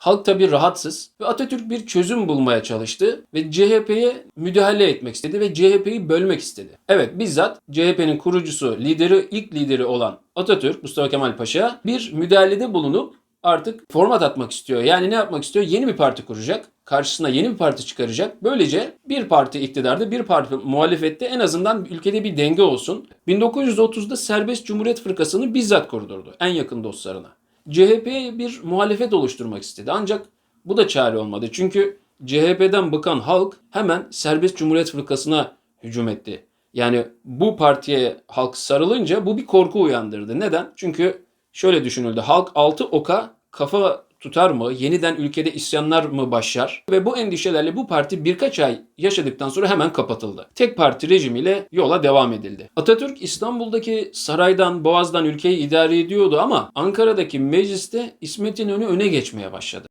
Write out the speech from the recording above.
Halk tabi rahatsız ve Atatürk bir çözüm bulmaya çalıştı ve CHP'ye müdahale etmek istedi ve CHP'yi bölmek istedi. Evet bizzat CHP'nin kurucusu, lideri, ilk lideri olan Atatürk, Mustafa Kemal Paşa bir müdahalede bulunup artık format atmak istiyor. Yani ne yapmak istiyor? Yeni bir parti kuracak. Karşısına yeni bir parti çıkaracak. Böylece bir parti iktidarda, bir parti muhalefette en azından ülkede bir denge olsun. 1930'da Serbest Cumhuriyet Fırkası'nı bizzat kurdurdu en yakın dostlarına. CHP'ye bir muhalefet oluşturmak istedi. Ancak bu da çare olmadı. Çünkü CHP'den bıkan halk hemen Serbest Cumhuriyet Fırkası'na hücum etti. Yani bu partiye halk sarılınca bu bir korku uyandırdı. Neden? Çünkü şöyle düşünüldü. Halk altı oka kafa tutar mı? Yeniden ülkede isyanlar mı başlar? Ve bu endişelerle bu parti birkaç ay yaşadıktan sonra hemen kapatıldı. Tek parti rejimiyle yola devam edildi. Atatürk İstanbul'daki saraydan, boğazdan ülkeyi idare ediyordu ama Ankara'daki mecliste İsmet İnönü öne geçmeye başladı.